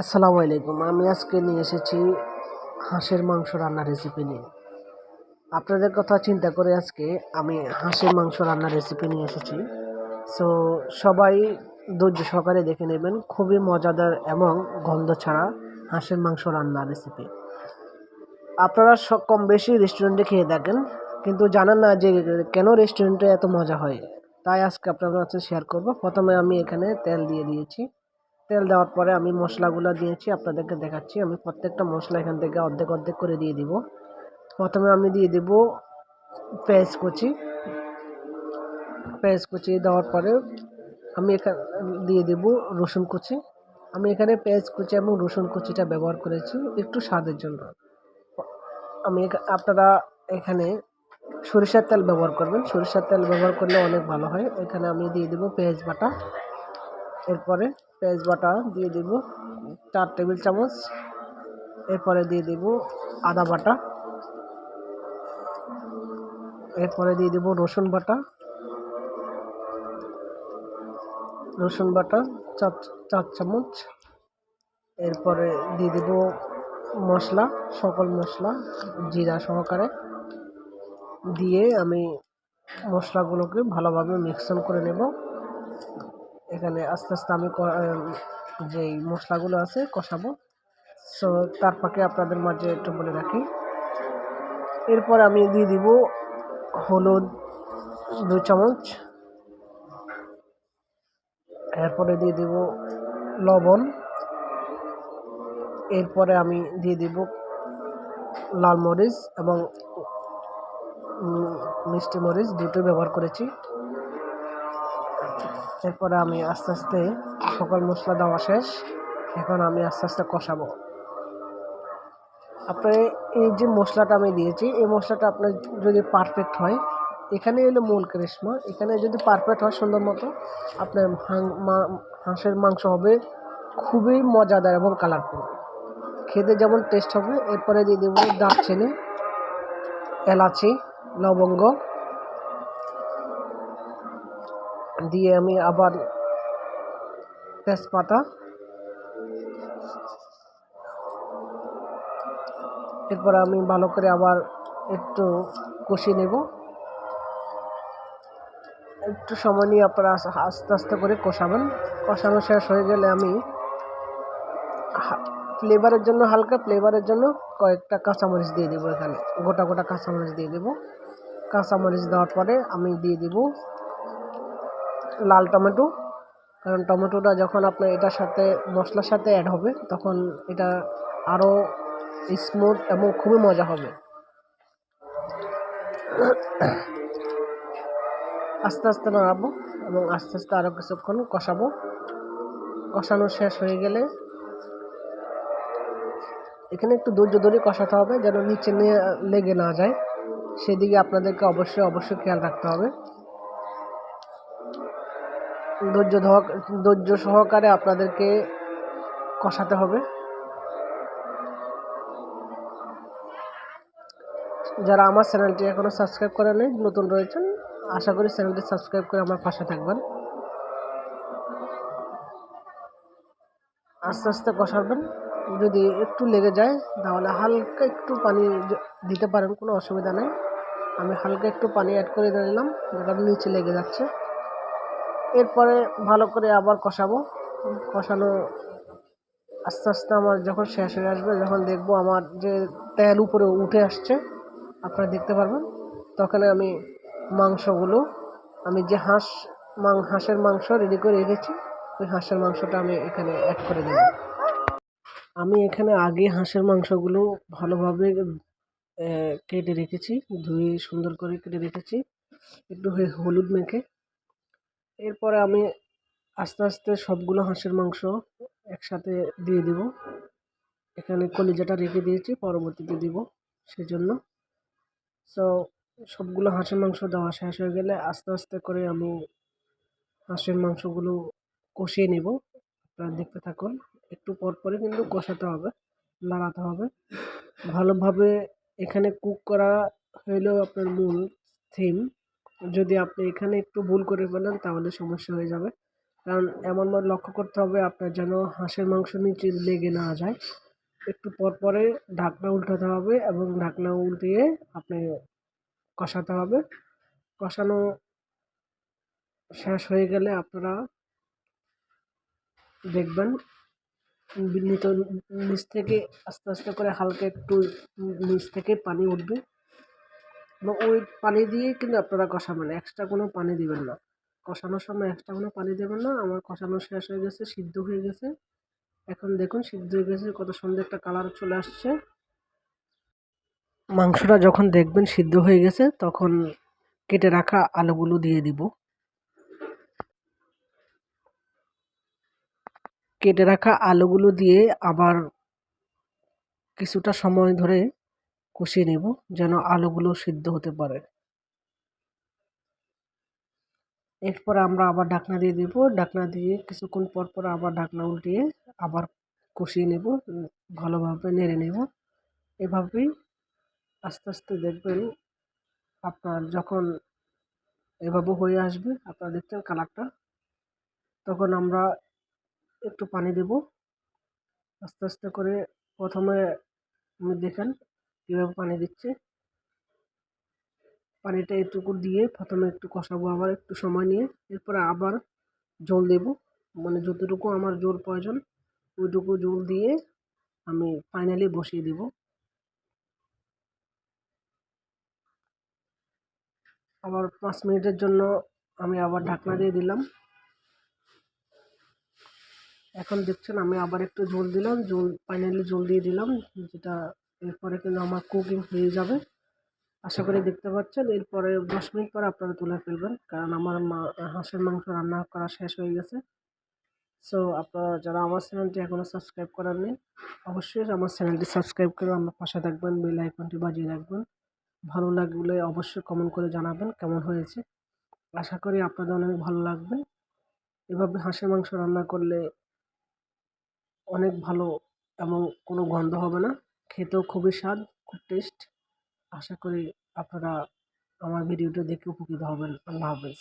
আসসালামু আলাইকুম। আমি আজকে নিয়ে এসেছি হাঁসের মাংস রান্নার রেসিপি নিয়ে। আপনাদের কথা চিন্তা করে আজকে আমি হাঁসের মাংস রান্নার রেসিপি নিয়ে এসেছি। সো সবাই ধৈর্য সহকারে দেখে নেবেন, খুবই মজাদার এবং গন্ধ ছাড়া হাঁসের মাংস রান্নার রেসিপি আপনারা সব কম বেশি রেস্টুরেন্টে খেয়ে থাকেন, কিন্তু জানেন না যে কেন রেস্টুরেন্টে এত মজা হয়। তাই আজকে আপনাদের কাছে শেয়ার করব। প্রথমে আমি এখানে তেল দিয়ে দিয়েছি। তেল দেওয়ার পরে আমি মশলাগুলো দিয়েছি, আপনাদেরকে দেখাচ্ছি। আমি প্রত্যেকটা মশলা এখান থেকে অর্ধেক অর্ধেক করে দিয়ে দিব। প্রথমে আমি দিয়ে দেব পেঁয়াজ কুচি। পেঁয়াজ কুচি দেওয়ার পরে আমি এখানে, দিয়ে দেব রসুন কুচি। আমি এখানে পেঁয়াজ কুচি এবং রসুন কুচিটা ব্যবহার করেছি একটু স্বাদের জন্য। আমি আপনারা এখানে সরিষার তেল ব্যবহার করবেন। সরিষার তেল ব্যবহার করলে অনেক ভালো হয়। এখানে আমি দিয়ে দেবো পেঁয়াজ বাটা। এরপরে পেঁয়াজ বাটা দিয়ে দেব চার টেবিল চামচ। এরপরে দিয়ে দেব আদা বাটা। এরপরে দিয়ে দেব রসুন বাটা। রসুন বাটা চার চার চামচ। এরপরে দিয়ে দেব মশলা, সকল মশলা, জিরা সহকারে। দিয়ে আমি মশলাগুলোকে ভালোভাবে মিক্সন করে নেব। এখানে আস্তে আস্তে আমি যেই মশলাগুলো আছে কষাবো। সো তার ফাঁকে আপনাদের মাঝে একটু বলে রাখি। এরপর আমি দিয়ে দিব হলুদ, দু চামচ। এরপরে দিয়ে দিব লবণ। এরপরে আমি দিয়ে দিব লাল মরিচ এবং মিষ্টি মরিচ। দুটো ব্যবহার করেছি। এরপরে আমি আস্তে আস্তে সকল মশলা দেওয়া শেষ। এখন আমি আস্তে আস্তে কষাবো। আপনি এই যে মশলাটা আমি দিয়েছি, এই মশলাটা আপনার যদি পারফেক্ট হয়, এখানে এলো মূল করিশ্মা। এখানে যদি পারফেক্ট হয়, সুন্দর মতো আপনার হাঁসের মাংস হবে খুবই মজাদার এবং কালারফুল খেতে যেমন টেস্ট হবে, এরপরে দিয়ে দেবো দারচিনি, এলাচি, লবঙ্গ দিয়ে আমি আবার তেজপাতা এরপর আমি ভালো করে আবার একটু কষিয়ে নেব। একটু সময় নিয়ে আপনারা আস্তে আস্তে করে কষাবেন। কষানো শেষ হয়ে গেলে আমি ফ্লেভারের জন্য, হালকা ফ্লেভারের জন্য কয়েকটা কাঁচামরিচ দিয়ে দেবো এখানে। গোটা গোটা কাঁচামরিচ দিয়ে দেবো। কাঁচামরিচ দেওয়ার পরে আমি দিয়ে দিব লাল টমেটো। কারণ টমেটোটা যখন আপনার এটার সাথে, মশলার সাথে অ্যাড হবে, তখন এটা আরও স্মুথ এবং খুবই মজা হবে। আস্তে আস্তে নাড়াবো এবং আস্তে আস্তে আরও কিছুক্ষণ কষাবো। কষানো শেষ হয়ে গেলে এখানে একটু ধৈর্য ধরে কষাতে হবে, যেন নিচে নিয়ে লেগে না যায়। সেদিকে আপনাদেরকে অবশ্যই অবশ্যই খেয়াল রাখতে হবে। ধৈর্য ধৈর্য সহকারে আপনাদেরকে কষাতে হবে। যারা আমার চ্যানেলটি এখনও সাবস্ক্রাইব করে নেই, নতুন রয়েছেন, আশা করি চ্যানেলটি সাবস্ক্রাইব করে আমার পাশে থাকবেন। আস্তে আস্তে কষাবেন। যদি একটু লেগে যায়, তাহলে হালকা একটু পানি দিতে পারেন, কোনো অসুবিধা নেই। আমি হালকা একটু পানি অ্যাড করে দিলাম যেটা নিচে লেগে যাচ্ছে। এরপরে ভালো করে আবার কষাবো। কষানো আস্তে আস্তে আমার যখন শেষ হয়ে আসবে, যখন দেখব আমার যে তেল উপরে উঠে আসছে, আপনারা দেখতে পারবেন। তখন আমি মাংসগুলো, আমি যে হাঁস, মাং, হাঁসের মাংস রেডি করে রেখেছি, ওই হাঁসের মাংসটা আমি এখানে অ্যাড করে দেবো। আমি এখানে আগে হাঁসের মাংসগুলো ভালোভাবে কেটে রেখেছি, ধুয়ে সুন্দর করে কেটে রেখেছি। একটু হলুদ মেখে এরপরে আমি আস্তে আস্তে সবগুলো হাঁসের মাংস একসাথে দিয়ে দিব। এখানে কলিজাটা রেখে দিয়েছি, পরবর্তীতে দিব সেজন্য। সো সবগুলো হাঁসের মাংস দেওয়া শেষ হয়ে গেলে আস্তে আস্তে করে আমি হাঁসের মাংসগুলো কষিয়ে নেব। আপনারা দেখতে থাকুন, একটু পর পরে কিন্তু কষাতে হবে, নাড়াতে হবে। ভালোভাবে এখানে কুক করা হইলেও আপনার মূল থিম যদি আপনি এখানে একটু ভুল করে ফেলেন, তাহলে সমস্যা হয়ে যাবে। কারণ এমনভাবে লক্ষ্য করতে হবে, আপনার যেন হাঁসের মাংস নিচে লেগে না যায়। একটু পর পরে ঢাকনা উল্টাতে হবে এবং ঢাকনা উল্টিয়ে আপনি কষাতে হবে। কষানো শেষ হয়ে গেলে আপনারা দেখবেন, নিচ থেকে আস্তে আস্তে করে হালকা একটু নিচ থেকে পানি উঠবে। ওই পানি দিয়ে কিন্তু আপনারা কষাবেন। এক্সট্রা কোনো পানি দিবেন না। কষানোর সময় এক্সট্রা কোনো পানি দেবেন না। আমার কষানো শেষ হয়ে গেছে, সিদ্ধ হয়ে গেছে। এখন দেখুন, সিদ্ধ হয়ে গেছে, কত সুন্দর একটা কালার চলে আসছে। মাংসটা যখন দেখবেন সিদ্ধ হয়ে গেছে, তখন কেটে রাখা আলুগুলো দিয়ে দিব। কেটে রাখা আলুগুলো দিয়ে আবার কিছুটা সময় ধরে কষিয়ে নেব যেন আলুগুলো সিদ্ধ হতে পারে। এরপর আমরা আবার ঢাকনা দিয়ে দেব। ঢাকনা দিয়ে কিছুক্ষণ পর পর আবার ঢাকনা উল্টিয়ে আবার কষিয়ে নেব, ভালোভাবে নেড়ে নেব। এভাবেই আস্তে আস্তে দেখবেন আপনার যখন এভাবে হয়ে আসবে, আপনারা দেখছেন কালারটা, তখন আমরা একটু পানি দেব। আস্তে আস্তে করে প্রথমে আপনি দেখেন কীভাবে পানি দিচ্ছে? পানিটা এটুকু দিয়ে প্রথমে একটু কষাবো, আবার একটু সময় নিয়ে এরপরে আবার জল দেব। মানে যতটুকু আমার জল প্রয়োজন, ওইটুকু জল দিয়ে আমি ফাইনালি বসিয়ে দেব। আবার পাঁচ মিনিটের জন্য আমি আবার ঢাকনা দিয়ে দিলাম। এখন দেখছেন আমি আবার একটু জল দিলাম, জল ফাইনালি জল দিয়ে দিলাম, যেটা এরপরে কিন্তু আমার কুকিং হয়ে যাবে। আশা করি দেখতে পাচ্ছেন, এরপরে দশ মিনিট পরে আপনারা তুলে ফেলবেন, কারণ আমার মা, হাঁসের মাংস রান্না করা শেষ হয়ে গেছে। সো আপনারা যারা আমার চ্যানেলটি এখনও সাবস্ক্রাইব করেননি অবশ্যই আমার চ্যানেলটি সাবস্ক্রাইব করে আমার পাশে থাকবেন বেল আইকনটি বাজিয়ে রাখবেন। ভালো লাগলে অবশ্যই কমেন্ট করে জানাবেন কেমন হয়েছে। আশা করি আপনাদের অনেক ভালো লাগবে। এভাবে হাঁসের মাংস রান্না করলে অনেক ভালো এবং কোনো গন্ধ হবে না। খেতেও খুবই স্বাদ, খুব টেস্ট আশা করি আপনারা আমার ভিডিওটা দেখে উপকৃত হবেন। আল্লাহ হাফেজ।